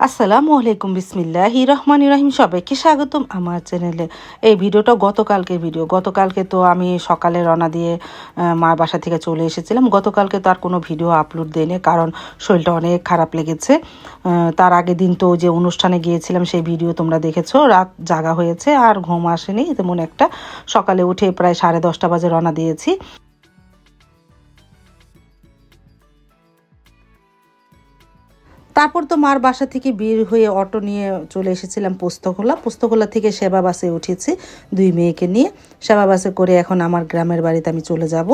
আসসালামু আলাইকুম, বিসমিল্লাহি রহমান রহিম। সবাইকে স্বাগতম আমার চ্যানেলে। এই ভিডিওটা গতকালকের ভিডিও। গতকালকে তো আমি সকালে রওনা দিয়ে মার বাসা থেকে চলে এসেছিলাম। গতকালকে তো আর কোনো ভিডিও আপলোড দেয়নি কারণ শরীরটা অনেক খারাপ লেগেছে। তার আগের দিন তো যে অনুষ্ঠানে গিয়েছিলাম, সেই ভিডিও তোমরা দেখেছ। রাত জাগা হয়েছে, আর ঘুম আসেনি। তেমন একটা সকালে উঠে প্রায় সাড়ে দশটা বাজে রওনা দিয়েছি। তারপর তো মার বাসা থেকে বের হয়ে অটো নিয়ে চলে এসেছিলাম পোস্তখোলা। পোস্তখোলা থেকে সেবা বাসে উঠেছি দুই মেয়েকে নিয়ে। সেবা বাসে করে এখন আমার গ্রামের বাড়িতে আমি চলে যাব।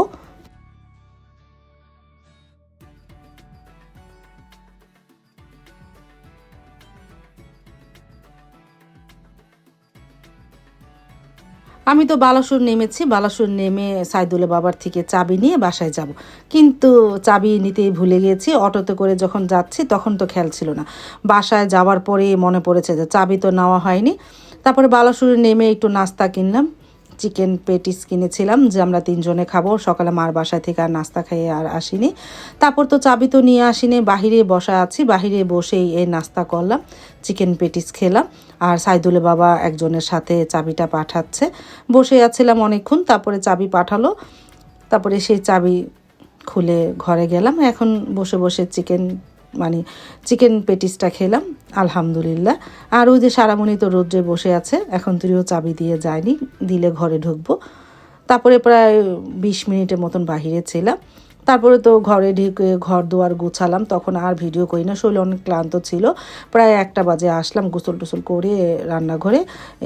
আমি তো বালাসুর নেমেছি, বালাসুর নেমে সাইদুলে বাবার থেকে চাবি নিয়ে বাসায় যাব। কিন্তু চাবি নিতেই ভুলে গিয়েছি অটোতে করে যখন যাচ্ছি তখন তো খেয়াল ছিল না। বাসায় যাওয়ার পরে মনে পড়েছে যে চাবি তো নেওয়া হয়নি। তারপরে বালাসুরে নেমে একটু নাস্তা কিনলাম। চিকেন পেটিস কিনেছিলাম, যে আমরা তিনজনে খাব। সকালে মার বাসায় থেকে আর নাস্তা খেয়ে আর আসিনি। তারপর তো চাবি তো নিয়ে আসিনি, বাহিরে বসা আছি। বাহিরে বসেই এই নাস্তা করলাম, চিকেন পেটিস খেলাম। আর সাইদুলে বাবা একজনের সাথে চাবিটা পাঠাচ্ছে। বসে আছিলাম অনেকক্ষণ, তারপরে চাবি পাঠালো। তারপরে সেই চাবি খুলে ঘরে গেলাম। এখন বসে বসে চিকেন মানে চিকেন পেটিসটা খেলাম, আলহামদুলিল্লাহ। আর ওই যে সারামণি তো রোদ্রে বসে আছে, এখন তুইও চাবি দিয়ে যায়নি, দিলে ঘরে ঢুকবো। তারপরে প্রায় বিশ মিনিটের মতন বাহিরে ছিলাম। তারপরে তো ঘরে ঢুকে ঘর দুয়ার গুছালাম, তখন আর ভিডিও করি না। শরীর অনেক ক্লান্ত ছিল। প্রায় একটা বাজে আসলাম, গোসল টোসল করে রান্নাঘরে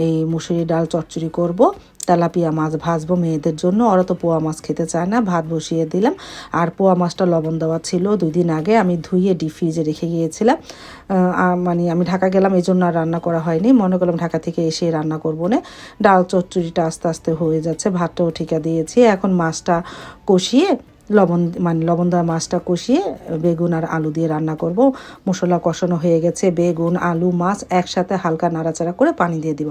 এই মুসুরি ডাল চচ্চড়ি করব, তেলাপিয়া মাছ ভাজবো মেয়েদের জন্য। ওরা তো পোয়া মাছ খেতে চায় না, ভাত বসিয়ে দিলাম। আর পোয়া মাছটা লবণ দেওয়া ছিল। দুই দিন আগে আমি ধুয়ে ডিপ ফ্রিজে রেখে গিয়েছিলাম। মানে আমি ঢাকা গেলাম এই জন্য আর রান্না করা হয়নি। মনে করলাম ঢাকা থেকে এসে রান্না করব না। ডাল চচ্চড়িটা আস্তে আস্তে হয়ে যাচ্ছে, ভাতটাও ঠিকা দিয়েছি। এখন মাছটা কষিয়ে লবণ মানে লবণ দেওয়া মাছটা কষিয়ে বেগুন আর আলু দিয়ে রান্না করব। মশলা কষানো হয়ে গেছে, বেগুন, আলু, মাছ একসাথে হালকা নাড়াচাড়া করে পানি দিয়ে দিব।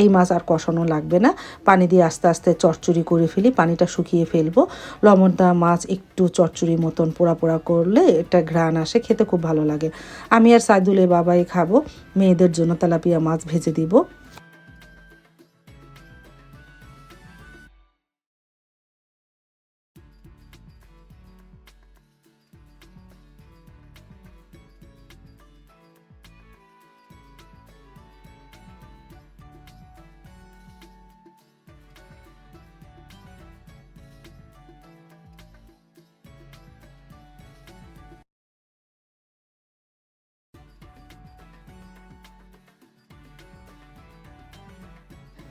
এই মাছ আর কষানো লাগবে না। পানি দিয়ে আস্তে আস্তে চচ্চড়ি করে ফেলি, পানিটা শুকিয়ে ফেলব। লবণ দেওয়া মাছ একটু চচ্চড়ি মতন পোড়া পোড়া করলে এটা ঘ্রাণ আসে, খেতে খুব ভালো লাগে। আমি আর সাইদুলের বাবাই খাব, মেয়েদের জন্য তেলাপিয়া মাছ ভেজে দিব।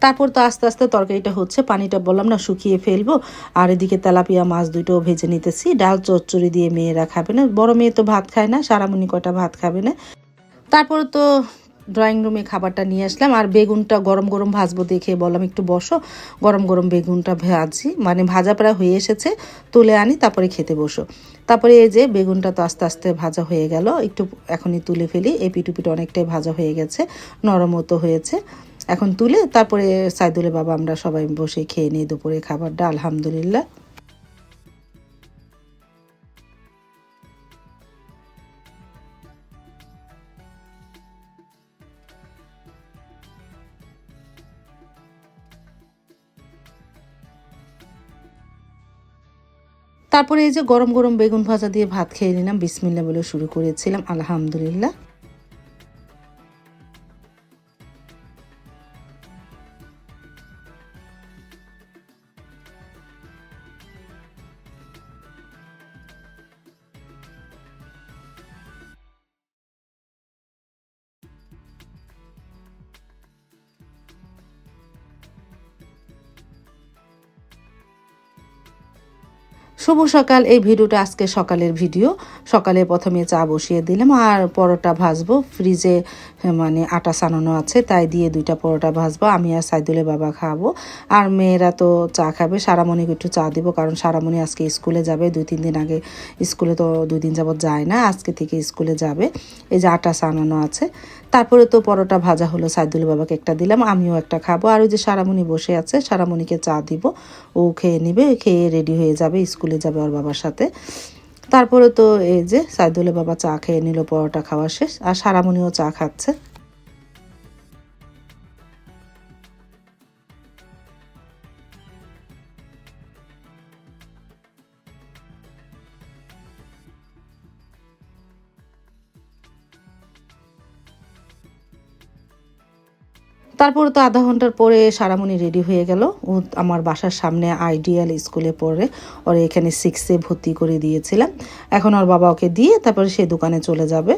তারপর তো আস্তে আস্তে তরকারিটা হচ্ছে, পানিটা বললাম না শুকিয়ে ফেলব। আর এদিকে তেলাপিয়া মাছ দুটো ভেজে নিতেছি। ডাল, চচ্চড়ি দিয়ে মেয়েরা খাবে না। বড় মেয়ে তো ভাত খায় না, সারামণি কটা ভাত খাবে না। তারপর তো ড্রয়িং রুমে খাবারটা নিয়ে আসলাম। আর বেগুনটা গরম গরম ভাজবো দেখে বললাম, একটু বসো, গরম গরম বেগুনটা ভাজি। মানে ভাজা প্রায় হয়ে এসেছে, তুলে আনি, তারপরে খেতে বসো। তারপরে এই যে বেগুনটা তো আস্তে আস্তে ভাজা হয়ে গেল। একটু এখনই তুলে ফেলি। এই পিটু অনেকটাই ভাজা হয়ে গেছে নরম মতো হয়েছে। এখন তুলে তারপরে সাইদুলের বাবা আমরা সবাই বসে খেয়ে নিই দুপুরে খাবারটা, আলহামদুলিল্লাহ। তারপরে এই যে গরম গরম বেগুন ভাজা দিয়ে ভাত খেয়ে নিলাম, বিসমিল্লা বলে শুরু করেছিলাম, আলহামদুলিল্লাহ। শুভ সকাল। এই ভিডিওটা আজকে সকালের ভিডিও। সকালে প্রথমে চা বসিয়ে দিলাম আর পরোটা ভাজবো। ফ্রিজে হ্যাঁ, মানে আটা সানানো আছে তাই দিয়ে দুইটা পরোটা ভাজবো। আমি আর সাইদুলে বাবা খাব। আর মেয়েরা তো চা খাবে। সারামণিকে একটু চা দিব কারণ সারামণি আজকে স্কুলে যাবে। দুই তিন দিন আগে স্কুলে তো দুই দিন যাবত যায় না আজকে থেকে স্কুলে যাবে। এই যে আটা সানানো আছে তারপরে তো পরোটা ভাজা হলো, সাইদুল বাবাকে একটা দিলাম, আমিও একটা খাব। আর ওই যে সারামণি বসে আছে, সারামণিকে চা দিব। ও খেয়ে নেবে, খেয়ে রেডি হয়ে যাবে, স্কুলে যাবে ওর বাবার সাথে। তারপরে তো এই যে সাইদুল বাবা চা খেয়ে নিল, পরোটা খাওয়া শেষ। আর সারামণিও চা খাচ্ছে। তারপর তো আধা ঘণ্টার পরে সারামণি রেডি হয়ে গেল। ও আমার বাসার সামনে আইডিয়াল স্কুলে পড়ে। ওর এখানে সিক্সে ভর্তি করে দিয়েছিলাম। এখন ওর বাবা ওকে দিয়ে তারপরে সে দোকানে চলে যাবে।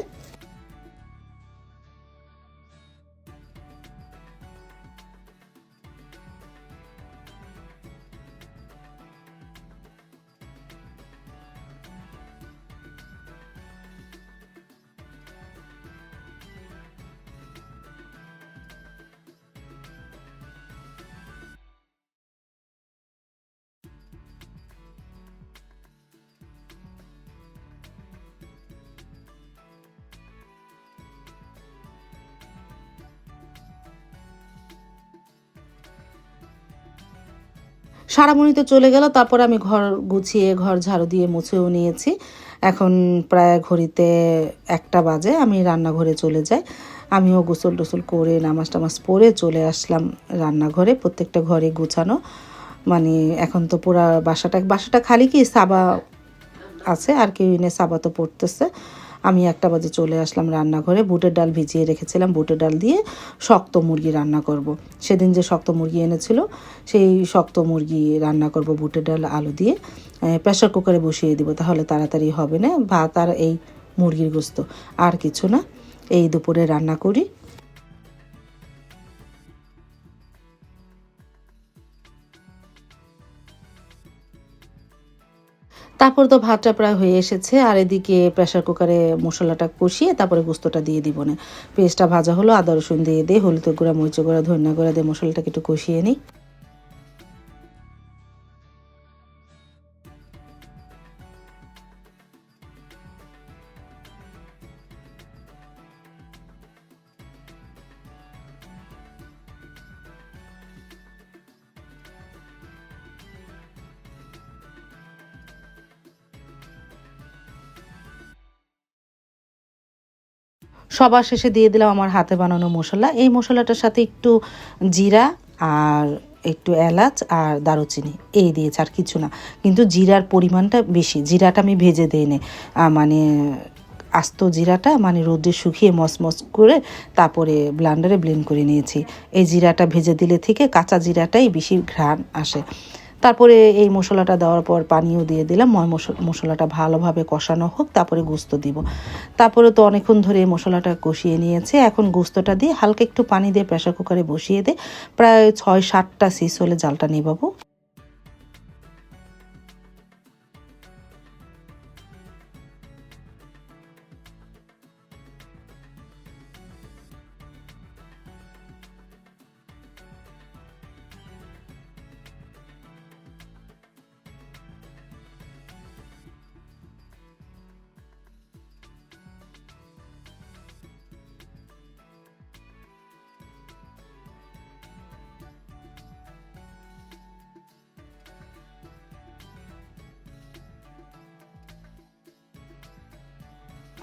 সারামণি তো চলে গেল, তারপর আমি ঘর গুছিয়ে, ঘর ঝাড়ু দিয়ে মুছেও নিয়েছি। এখন প্রায় ঘড়িতে একটা বাজে, আমি রান্নাঘরে চলে যাই। আমিও গোসল টোসল করে, নামাজ টামাজ পরে চলে আসলাম রান্নাঘরে, প্রত্যেকটা ঘরে গুছানো। মানে এখন তো পুরা বাসাটা বাসাটা খালি কি সাবা আছে, আর কেউ এনে সাবা তো পড়তেছে। আমি একটা বাজে চলে আসলাম রান্নাঘরে, বুটের ডাল ভিজিয়ে রেখেছিলাম, বুটের ডাল দিয়ে শক্ত মুরগি রান্না করব। সেদিন যে শক্ত মুরগি এনেছিল, সেই শক্ত মুরগি রান্না করব বুটের ডাল, আলু দিয়ে। প্রেশার কুকারে বসিয়ে দিব, তাহলে তাড়াতাড়ি হবে না। ভাত আর এই মুরগির গোস্ত। আর কিছু না, এই দুপুরে রান্না করি। তারপর তো ভাতটা প্রায় হয়ে এসেছে, আর এদিকে প্রেশার কুকারে মশলাটা কষিয়ে তারপরে গোস্তটা দিয়ে দিব না। পেস্টটা ভাজা হলো, আদা রসুন দিয়ে দিয়ে হলুদ গুঁড়া মরিচ গুঁড়া, ধনিয়া গুঁড়া দিয়ে মশলাটাকে একটু কষিয়ে নিই। সবার শেষে দিয়ে দিলাম আমার হাতে বানানো মশলা। এই মশলাটার সাথে একটু জিরা আর একটু এলাচ আর দারুচিনি, এই দিয়েছে আর কিছু না। কিন্তু জিরার পরিমাণটা বেশি, জিরাটা আমি ভেজে দিই নে। মানে আস্ত জিরাটা মানে রোদে শুকিয়ে মসমস করে তারপরে ব্লান্ডারে ব্লেন্ড করে নিয়েছি। এই জিরাটা ভেজে দিলে থেকে কাঁচা জিরাটাই বেশি ঘ্রাণ আসে। তারপরে এই মশলাটা দেওয়ার পর পানিও দিয়ে দিলাম। ময় মশলাটা ভালোভাবে কষানো হোক, তারপরে গুস্ত দিব। তারপরে তো অনেকক্ষণ ধরে এই মশলাটা কষিয়ে নিয়েছে। এখন গুস্তটা দিয়ে হালকা একটু পানি দিয়ে প্রেশার কুকারে বসিয়ে দিয়ে প্রায় ছয় সাতটা সিস হলে জালটা নিবাবো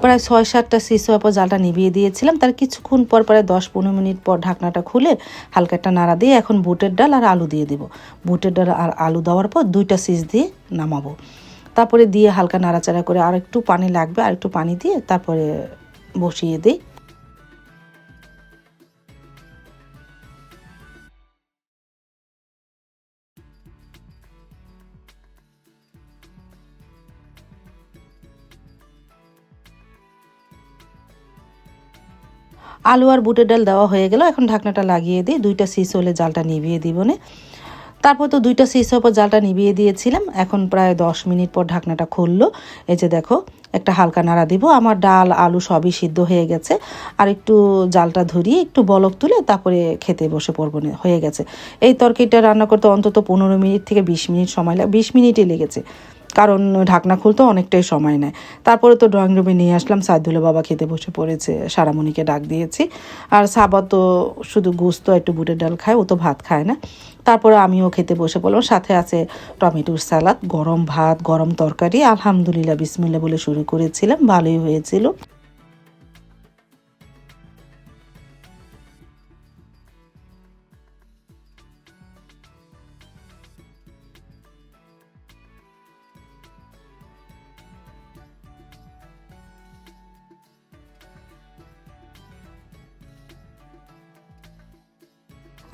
প্রায় ছয় সাতটা সিস হওয়ার পর জালটা নিভিয়ে দিয়েছিলাম। তার কিছুক্ষণ পর প্রায় দশ পনেরো মিনিট পর ঢাকনাটা খুলে হালকা একটা নাড়া দিয়ে এখন বুটের ডাল আর আলু দিয়ে দেবো। বুটের ডাল আর আলু দেওয়ার পর দুইটা সিজ দিয়ে নামাবো। তারপরে দিয়ে হালকা নাড়াচাড়া করে আর একটু পানি লাগবে আর একটু পানি দিয়ে তারপরে বসিয়ে দিই। আলু আর বুটের ডাল দেওয়া হয়ে গেল। এখন ঢাকনাটা লাগিয়ে দিই দুইটা সিস হলে জালটা নিভিয়ে দিব তারপর তো দুইটা সিস পর জালটা নিভিয়ে দিয়েছিলাম। এখন প্রায় দশ মিনিট পর ঢাকনাটা খুললো। এই যে দেখো, একটা হালকা নাড়া দিব। আমার ডাল, আলু সবই সিদ্ধ হয়ে গেছে। আর একটু জালটা ধরিয়ে একটু বলক তুলে তারপরে খেতে বসে পড়ব হয়ে গেছে। এই তরকারিটা রান্না করতে অন্তত পনেরো মিনিট থেকে বিশ মিনিট সময় লাগে বিশ মিনিটই লেগেছে। কারণ ঢাকনা খুলতে অনেকটাই সময় নেয়। তারপরে তো ড্রয়িং রুমে নিয়ে আসলাম সাইদুল্লা বাবা খেতে বসে পড়েছে, সারামণিকে ডাক দিয়েছি। আর সাবা তো শুধু গুস্ত, একটু বুটের ডাল খায়, ও তো ভাত খায় না। তারপরে আমিও খেতে বসে পড়লাম, সাথে আছে টমেটোর স্যালাদ গরম ভাত, গরম তরকারি, আলহামদুলিল্লাহ বিসমিল্লা বলে শুরু করেছিলাম, ভালোই হয়েছিল।